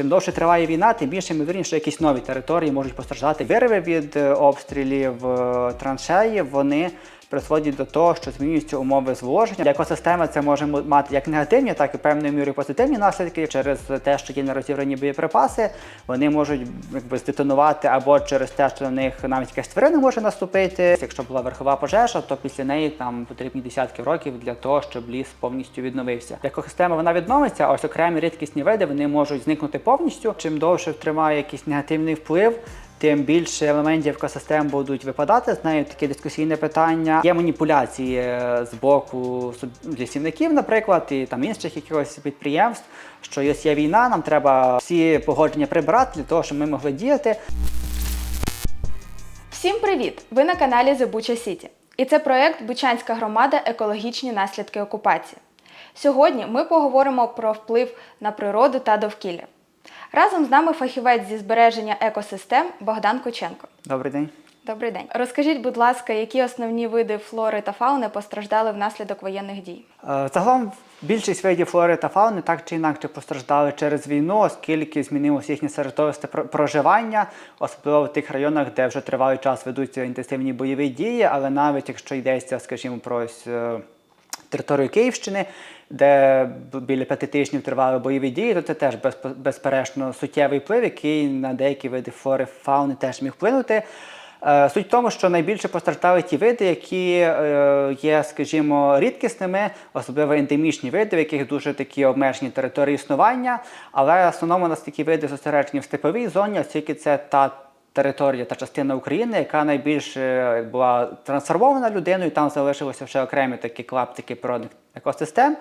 чим довше триває війна, тим більше ймовірніше, якісь нові території можуть постраждати. Вирви від е, обстрілів е, траншеї вони призводять до того, що змінюються умови зволоження. Для екосистеми це може мати як негативні, так і певною мірою позитивні наслідки через те, що є нерозібрані боєприпаси. Вони можуть якби здетонувати або через те, що на них навіть якась тварина може наступити. Якщо була верхова пожежа, то після неї там потрібні десятки років для того, щоб ліс повністю відновився. Екосистема вона відновиться, а ось окремі рідкісні види вони можуть зникнути повністю. Чим довше триває якийсь негативний вплив. Тим більше елементів екосистем будуть випадати. З нею таке дискусійне питання. Є маніпуляції е, з боку лісівників, наприклад, і там інших якихось підприємств, що ось є війна, нам треба всі погодження прибирати для того, щоб ми могли діяти. Всім привіт! Ви на каналі The Bucha City. І це проект Бучанська громада Екологічні наслідки окупації. Сьогодні ми поговоримо про вплив на природу та довкілля. Разом з нами фахівець зі збереження екосистем Богдан Коченко. Добрий день. Добрий день. Розкажіть, будь ласка, які основні види флори та фауни постраждали внаслідок воєнних дій? Е, Загалом більшість видів флори та фауни так чи інакше постраждали через війну, оскільки змінилося їхнє середовище про- проживання, особливо в тих районах, де вже тривалий час ведуться інтенсивні бойові дії, але навіть якщо йдеться, скажімо, про ось, е, територію Київщини, де біля п'яти тижнів тривали бойові дії, то це теж безперечно суттєвий вплив, який на деякі види флори фауни теж міг вплинути. Е, Суть в тому, що найбільше постраждали ті види, які е, є, скажімо, рідкісними, особливо ендемічні види, в яких дуже такі обмежені території існування. Але в основному у нас такі види зосереджені в степовій зоні, оскільки це та територія та частина України, яка найбільше була трансформована людиною, там залишилося ще окремі такі клаптики природних екосистем.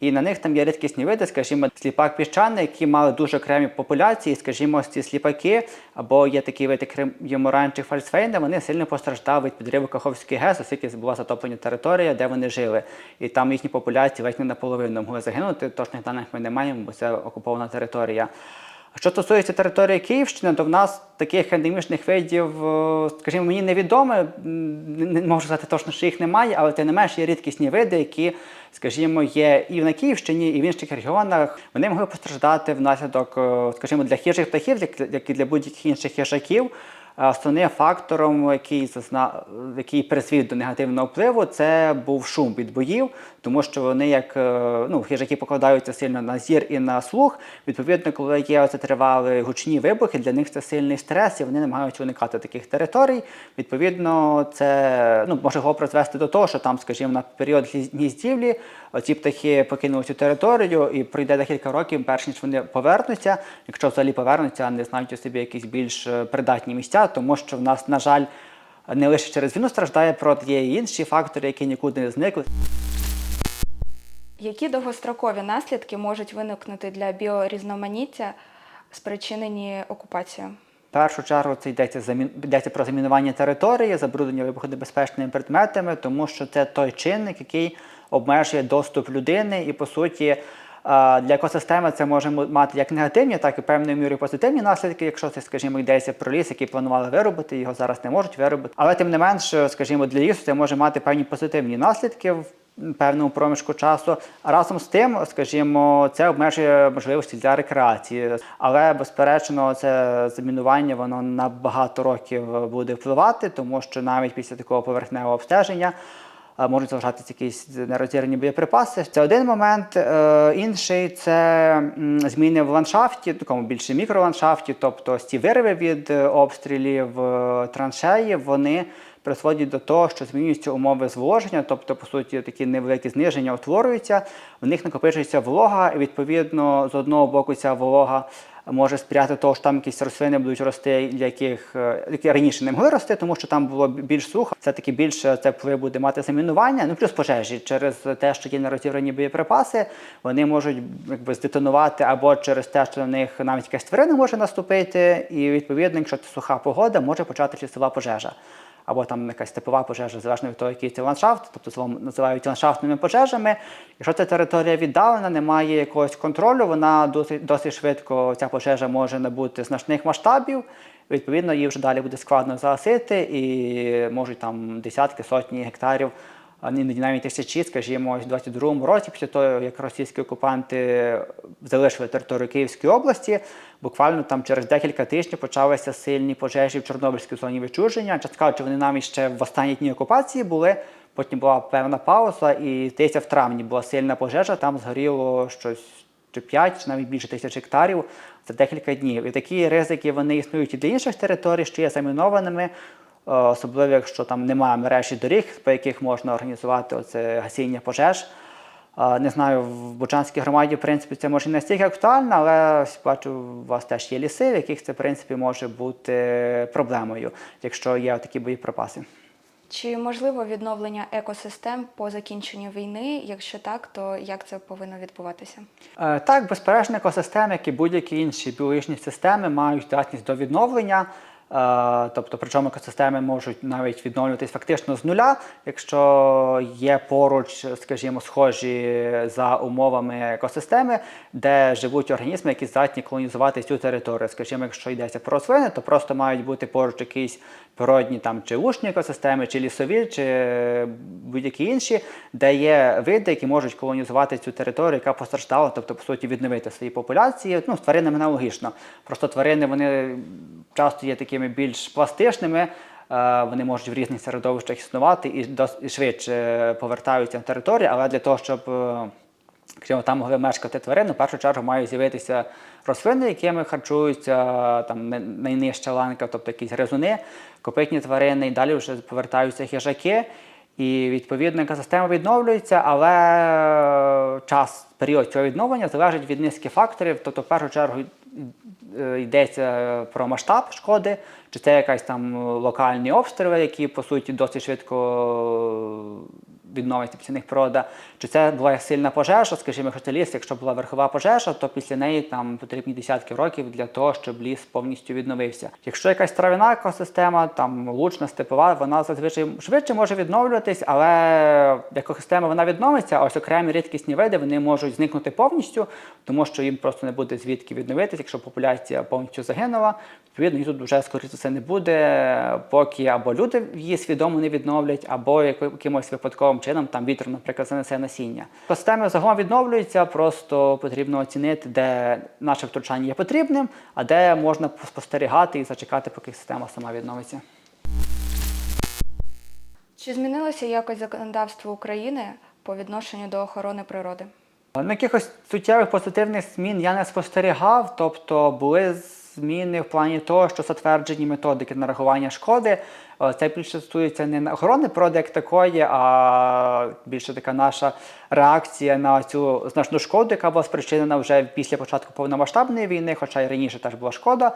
І на них там є рідкісні види, скажімо, сліпак піщаний, які мали дуже окремі популяції. Скажімо, ці сліпаки, або є такі види йоморанчих фальцфейна, вони сильно постраждали від підриву Каховський ГЕС, оскільки була затоплена територія, де вони жили. І там їхні популяції ледь не наполовину могли загинути. Точних даних ми не маємо, бо це окупована територія. Що стосується території Київщини, то в нас таких ендемічних видів, е, скажімо, мені невідомо, не можу сказати точно, що їх немає, але тим не менш є рідкісні види, які, скажімо, є і на Київщині, і в інших регіонах. Вони могли постраждати внаслідок, е, скажімо, для хижих птахів, як і для будь-яких інших хижаків. Е, Основним фактором, який зазна... який призвів до негативного впливу, це був шум від боїв, тому що вони, як е, ну, хижаки покладаються сильно на зір і на слух. Відповідно, коли є оце тривали гучні вибухи, для них це сильний стрес, і вони намагаються уникати таких територій. Відповідно, це ну, може його призвести до того, що там, скажімо, на період гніз- гніздівлі ці птахи покинули цю територію і пройде декілька років, перш ніж вони повернуться. Якщо взагалі повернуться, не знайдуть у собі якісь більш е, придатні місця, тому що в нас, на жаль, не лише через війну страждає природ, є і інші фактори, які нікуди не зникли. Які довгострокові наслідки можуть виникнути для біорізноманіття, спричинені окупацією? В першу чергу це йдеться йдеться про замінування території, забруднення вибухонебезпечними предметами, тому що це той чинник, який обмежує доступ людини, і по суті для екосистеми це може мати як негативні, так і певною мірою позитивні наслідки. Якщо це, скажімо, йдеться про ліс, який планували виробити, його зараз не можуть виробити. Але тим не менш, скажімо, для лісу це може мати певні позитивні наслідки в певному проміжку часу. Разом з тим, скажімо, це обмежує можливості для рекреації. Але безперечно, це замінування воно на багато років буде впливати, тому що навіть після такого поверхневого обстеження. Можуть залишатися якісь нерозірвані боєприпаси. Це один момент. Е, Інший це зміни в ландшафті, такому більше мікроландшафті, тобто ці вириви від е, обстрілів е, траншеї, вони призводять до того, що змінюються умови зволоження, тобто, по суті, такі невеликі зниження утворюються, в них накопичується волога, і відповідно з одного боку ця волога може сприяти того, що там якісь рослини будуть рости, для яких е, які раніше не могли рости, тому що там було більш сухо. Все таки більше це вплив буде мати замінування. Ну плюс пожежі через те, що є нерозібрані боєприпаси, вони можуть якби здетонувати або через те, що на них навіть якась тварина може наступити, і відповідно, якщо це суха погода, може почати лісова пожежа. Або там якась степова пожежа, залежно від того, який це ландшафт, тобто словом називають ландшафтними пожежами. Якщо ця територія віддалена, немає якогось контролю, вона досить, досить швидко ця пожежа може набути значних масштабів. Відповідно, її вже далі буде складно загасити, і можуть там десятки, сотні гектарів навіть тисячі, скажімо, у 22-му році, після того, як російські окупанти залишили територію Київської області, буквально там через декілька тижнів почалися сильні пожежі в Чорнобильській зоні відчуження. Чесно кажучи, вони навіть ще в останні дні окупації були. Потім була певна пауза, і здається, в травні була сильна пожежа, там згоріло щось чи 5, чи навіть більше тисяч гектарів за декілька днів. І такі ризики вони існують і для інших територій, що є замінованими, особливо якщо там немає мережі доріг, по яких можна організувати оце гасіння пожеж. Е, Не знаю, в Бучанській громаді, в принципі, це може не настільки актуально, але бачу, у вас теж є ліси, в яких це, в принципі, може бути проблемою, якщо є такі боєприпаси. Чи можливо відновлення екосистем по закінченню війни? Якщо так, то як це повинно відбуватися? Е, Так, безперечно, екосистеми, як і будь-які інші біологічні системи, мають здатність до відновлення. Е, Тобто, причому екосистеми можуть навіть відновлюватись фактично з нуля, якщо є поруч, скажімо, схожі за умовами екосистеми, де живуть організми, які здатні колонізувати цю територію. Скажімо, якщо йдеться про рослини, то просто мають бути поруч якісь природні там чи лучні екосистеми, чи лісові, чи будь-які інші, де є види, які можуть колонізувати цю територію, яка постраждала, тобто, по суті, відновити свої популяції. Ну, з тваринами аналогічно. Просто тварини вони часто є такими більш пластичними. е, Вони можуть в різних середовищах існувати і дос- і швидше повертаються на територію, але для того, щоб е, Якщо там могли мешкати тварини, в першу чергу мають з'явитися рослини, якими харчуються там найнижча ланка, тобто якісь гризуни, копитні тварини, і далі вже повертаються хижаки. І відповідно екосистема відновлюється, але час, період цього відновлення залежить від низки факторів. Тобто, в першу чергу е, йдеться про масштаб шкоди, чи це якась там локальні обстріли, які по суті досить швидко відновиться після них природа. Чи це була сильна пожежа, скажімо, якщо це ліс, якщо була верхова пожежа, то після неї там потрібні десятки років для того, щоб ліс повністю відновився. Якщо якась травяна екосистема, там лучна, степова, вона зазвичай швидше може відновлюватись, але екосистема вона відновиться, а ось окремі рідкісні види вони можуть зникнути повністю, тому що їм просто не буде звідки відновитись, якщо популяція повністю загинула. Відповідно, її тут вже скоріше за все не буде, поки або люди її свідомо не відновлять, або якимось випадковим чином там вітер, наприклад, занесе насіння. Системи загалом відновлюються, просто потрібно оцінити, де наше втручання є потрібним, а де можна спостерігати і зачекати, поки система сама відновиться. Чи змінилося якось законодавство України по відношенню до охорони природи? На якихось суттєвих позитивних змін я не спостерігав, тобто були зміни в плані того, що затверджені методики нарахування шкоди. Е, Це більше стосується не охорони природи як такої, а більше така наша реакція на цю значну шкоду, яка була спричинена вже після початку повномасштабної війни, хоча й раніше теж була шкода.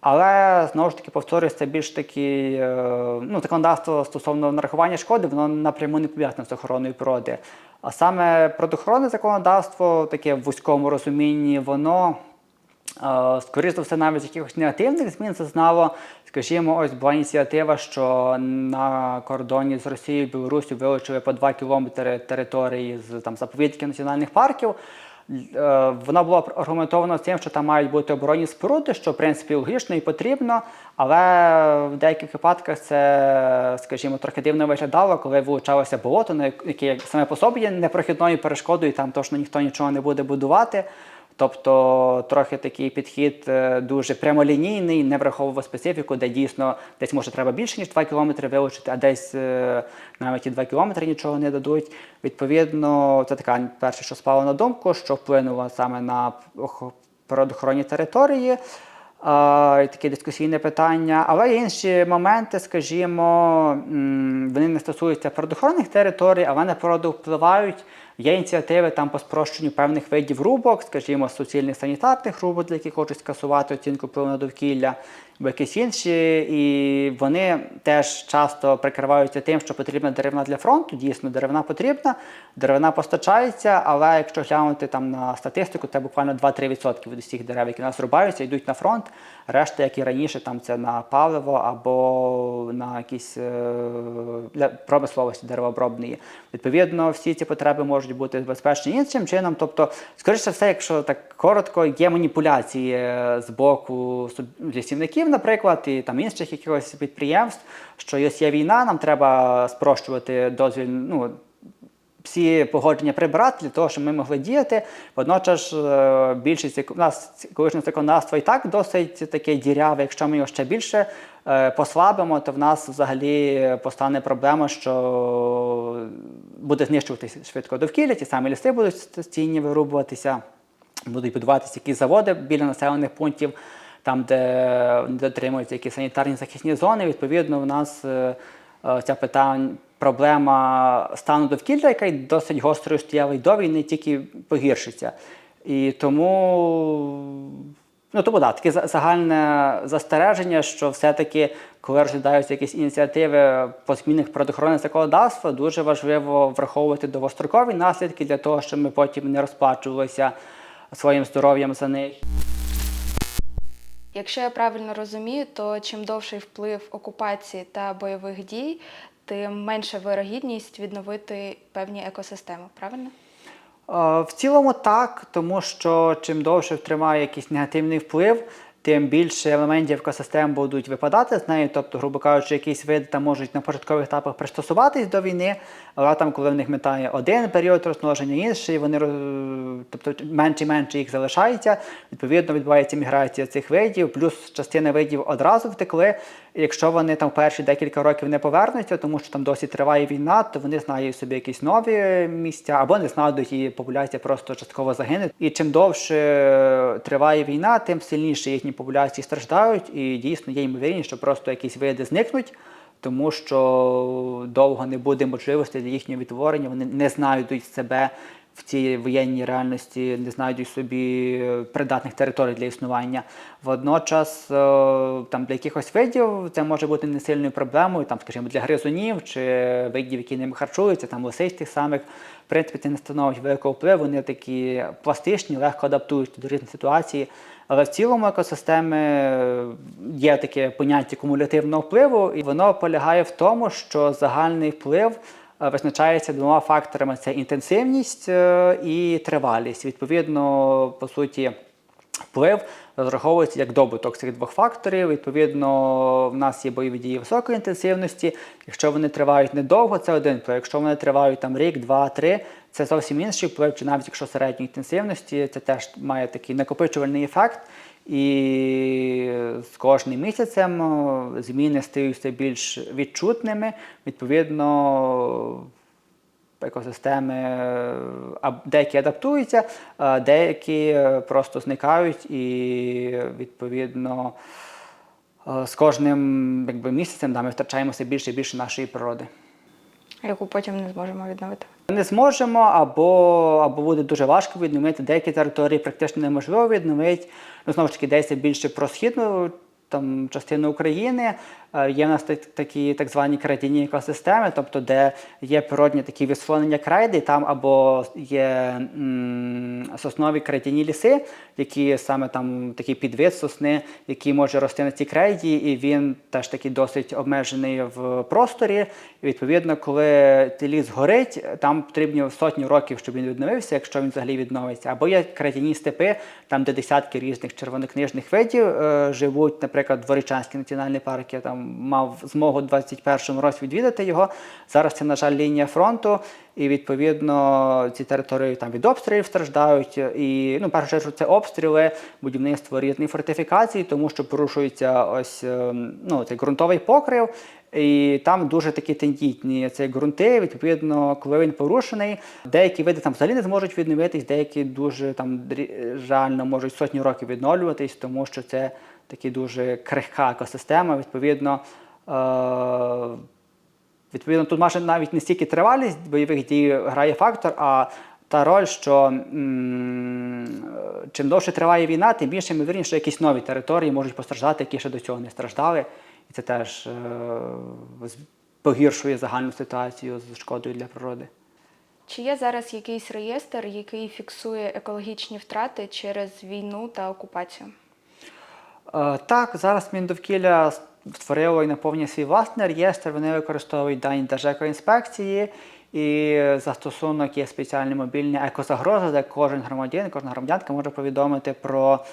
Але знову ж таки повторюсь, це більш таки е, ну, законодавство стосовно нарахування шкоди, воно напряму не пов'язане з охороною природи. А саме природоохоронне законодавство, таке в вузькому розумінні, воно е, скоріш за все навіть якихось негативних змін зазнало. Скажімо, ось була ініціатива, що на кордоні з Росією і Білорусі вилучили по 2 кілометри території з там заповідників національних парків. Е, Вона була аргументована тим, що там мають бути оборонні споруди, що в принципі логічно і потрібно, але в деяких випадках це, скажімо, трохи дивно виглядало, коли вилучалося болото, на яке саме по собі є непрохідною перешкодою, там точно ніхто нічого не буде будувати. Тобто трохи такий підхід е, дуже прямолінійний, не враховував специфіку, де дійсно десь може треба більше, ніж 2 кілометри вилучити, а десь е, навіть і 2 кілометри нічого не дадуть. Відповідно, це така перше, що спало на думку, що вплинуло саме на ох- природоохоронні території. І таке дискусійне питання. Але є інші моменти, скажімо, вони не стосуються природоохоронних територій, але на природу впливають. Є ініціативи там по спрощенню певних видів рубок, скажімо, суцільних санітарних рубок, для яких хочуть скасувати оцінку впливу на довкілля, або якісь інші. І вони теж часто прикриваються тим, що потрібна деревина для фронту. Дійсно, деревина потрібна, деревина постачається, але якщо глянути там на статистику, це буквально 2-3% від усіх дерев, які у нас рубаються, йдуть на фронт. Решта, як і раніше, там це на паливо або на якісь е, для промисловості деревообробної. Відповідно, всі ці потреби можуть бути безпечні іншим чином. Тобто, скоріше все, якщо так коротко, є маніпуляції е, з боку лісівників, наприклад, і там інших якихось підприємств, що ось є війна, нам треба спрощувати дозвіл. Ну, всі погодження прибрати для того, щоб ми могли діяти. Водночас е, більшість нас колишнє законодавство і так досить таке діряве. Якщо ми його ще більше е, послабимо, то в нас взагалі постане проблема, що буде знищуватися швидко довкілля, ті самі ліси будуть стійні вирубуватися, будуть будуватися якісь заводи біля населених пунктів. Там, де дотримуються якісь санітарні захисні зони, відповідно, у нас е, е, ця питання, проблема стану довкілля, яка досить гострою стояла й до війни, тільки погіршиться. І тому, ну тому да, таке загальне застереження, що все-таки, коли розглядаються якісь ініціативи по змінах природоохоронне законодавства, дуже важливо враховувати довгострокові наслідки для того, щоб ми потім не розплачувалися своїм здоров'ям за них. Якщо я правильно розумію, то чим довший вплив окупації та бойових дій, тим менша вирогідність відновити певні екосистеми, правильно? Е, В цілому так, тому що чим довше тримає якийсь негативний вплив, тим більше елементів екосистем будуть випадати з нею. Тобто, грубо кажучи, якісь види там можуть на початкових етапах пристосуватись до війни, але там, коли в них метає один період розмноження, інший, вони тобто менше і менше їх залишається. Відповідно, відбувається міграція цих видів, плюс частина видів одразу втекли. Якщо вони там перші декілька років не повернуться, тому що там досі триває війна, то вони знайдуть собі якісь нові місця або не знайдуть і популяція просто частково загине. І чим довше триває війна, тим сильніше їхні популяції страждають, і дійсно є ймовірність, що просто якісь види зникнуть. Тому що довго не буде можливості для їхнього відтворення, вони не знайдуть себе в цій воєнній реальності, не знайдуть собі придатних територій для існування. Водночас е, там для якихось видів це може бути не сильною проблемою, там, скажімо, для гризунів чи видів, які ними харчуються, там лисиць тих самих. В принципі, це не становить великого впливу, вони такі пластичні, легко адаптуються до різних ситуацій. Але в цілому екосистеми е, є таке поняття кумулятивного впливу, і воно полягає в тому, що загальний вплив визначається двома факторами: це інтенсивність е, і тривалість. Відповідно, по суті, вплив розраховується як добуток цих двох факторів. Відповідно, в нас є бойові дії високої інтенсивності. Якщо вони тривають недовго, це один вплив. Якщо вони тривають там рік, два, три, це зовсім інший вплив, чи навіть якщо середньої інтенсивності, це теж має такий накопичувальний ефект. І з кожним місяцем зміни стають все більш відчутними. Відповідно, екосистеми е, деякі адаптуються, а деякі е, просто зникають, і відповідно е, з кожним якби, місяцем да, ми втрачаємо все більше і більше нашої природи. Яку потім не зможемо відновити. Не зможемо, або, або буде дуже важко відновити. Деякі території практично неможливо відновити. Ну, знову ж таки, йдеться більше про східну там, частину України. Е, Є в нас такі так звані крайдяні екосистеми, тобто де є природні такі відслонення крайди, там або є м, соснові крайдяні ліси, які саме там такий підвид сосни, який може рости на цій крайді, і він теж такий досить обмежений в просторі. І відповідно, коли ліс горить, там потрібно сотні років, щоб він відновився, якщо він взагалі відновиться. Або є крайдяні степи, там де десятки різних червонокнижних видів е, живуть, наприклад, Дворічанський національний парк. Я там мав змогу у 21-му році відвідати його. Зараз це, на жаль, лінія фронту, і відповідно ці території там від обстрілів страждають. І ну, першу чергу це обстріли, будівництво різних фортифікацій, тому що порушується ось е, ну, цей ґрунтовий покрив. І там дуже такі тендітні ці ґрунти. Відповідно, коли він порушений, деякі види там взагалі не зможуть відновитись, деякі дуже там реально можуть сотні років відновлюватись, тому що це такі дуже крихка екосистема. Відповідно, е- відповідно, тут може навіть не стільки тривалість бойових дій грає фактор, а та роль, що м, чим довше триває війна, тим більше ймовірніше, що якісь нові території можуть постраждати, які ще до цього не страждали. І це теж е, погіршує загальну ситуацію з шкодою для природи. Чи є зараз якийсь реєстр, який фіксує екологічні втрати через війну та окупацію? Е, Так, зараз Міндовкілля створило і наповнює свій власний реєстр. Вони використовують дані Держекоінспекції. І застосунок є спеціальний мобільний екозагроза, де кожен громадянин, кожна громадянка може повідомити про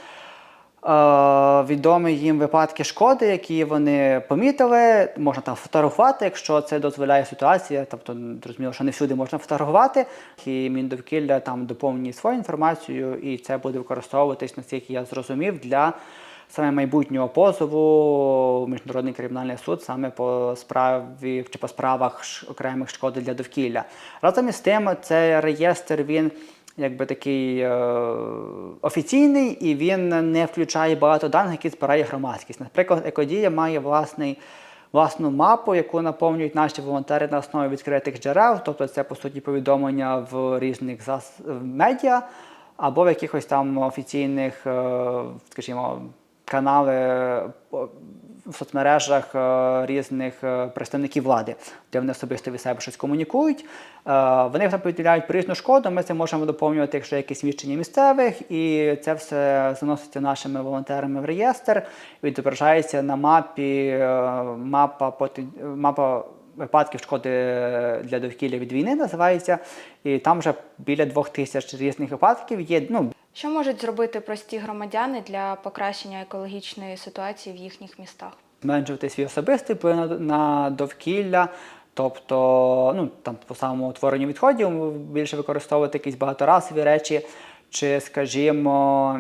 відомі їм випадки шкоди, які вони помітили. Можна там фотографувати, якщо це дозволяє ситуація. Тобто, зрозуміло, що не всюди можна фотографувати. І Міндовкілля там доповнює свою інформацію, і це буде використовуватись, наскільки я зрозумів, для саме майбутнього позову Міжнародний кримінальний суд саме по справі чи по справах окремих шкоди для довкілля. Разом із тим, цей реєстр він якби такий е, офіційний і він не включає багато даних, які збирає громадськість. Наприклад, Екодія має власний. Власну мапу, яку наповнюють наші волонтери на основі відкритих джерел, тобто це по суті повідомлення в різних зас... в медіа або в якихось там офіційних, е, скажімо, канали в соцмережах е, різних е, представників влади, де вони особисто від себе щось комунікують. Е, Вони там повідомляють різну шкоду. Ми це можемо доповнювати, якщо якісь свідчення місцевих, і це все заноситься нашими волонтерами в реєстр, відображається на мапі мапа мапа. Випадків шкоди для довкілля від війни називається, і там вже біля двох тисяч різних випадків є. Ну Що можуть зробити прості громадяни для покращення екологічної ситуації в їхніх містах? зменшувати свій особистий вплив на, довкілля, тобто ну, там, по самому утворенню відходів більше використовувати якісь багаторасові речі. Чи, скажімо,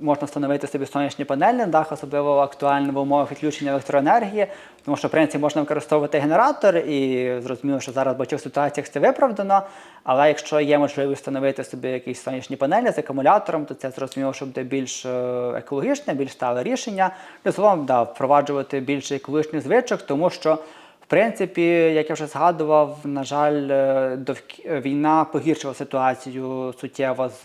можна встановити собі сонячні панелі на дах, особливо актуально в умовах відключення електроенергії, тому що в принципі можна використовувати генератор, і зрозуміло, що зараз в багатьох ситуаціях це виправдано. Але якщо є можливість встановити собі якісь сонячні панелі з акумулятором, то це зрозуміло, що буде більш е, екологічне, більш стале рішення. І загалом да, впроваджувати більше екологічних звичок, тому що принципі, як я вже згадував, на жаль, е, довк... е, війна погіршила ситуацію суттєво з,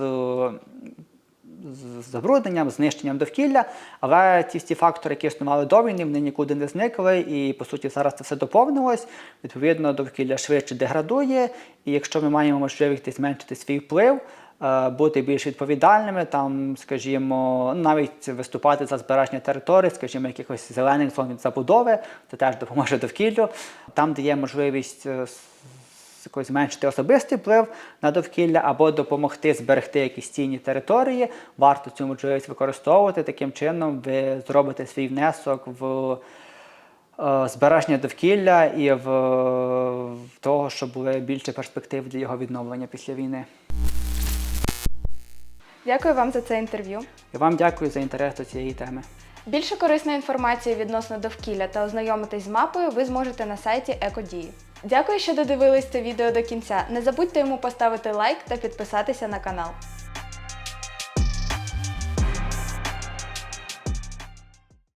з забрудненням, знищенням довкілля, але ці всі фактори, які існували до війни, вони нікуди не зникли, і по суті зараз це все доповнилось. Відповідно, довкілля швидше деградує, і якщо ми маємо можливість зменшити свій вплив. Е, Бути більш відповідальними, там, скажімо, навіть виступати за збереження територій, скажімо, якихось зелених зон від забудови, це теж допоможе довкіллю. Там, де є можливість е, якось зменшити особистий вплив на довкілля або допомогти зберегти якісь цінні території, варто цю можливість використовувати. Таким чином ви зробите свій внесок в е, збереження довкілля і в, того, щоб були більше перспектив для його відновлення після війни. Дякую вам за це інтерв'ю. І вам дякую за інтерес до цієї теми. Більше корисної інформації відносно довкілля та ознайомитись з мапою ви зможете на сайті Екодії. Дякую, що додивились це відео до кінця. Не забудьте йому поставити лайк та підписатися на канал.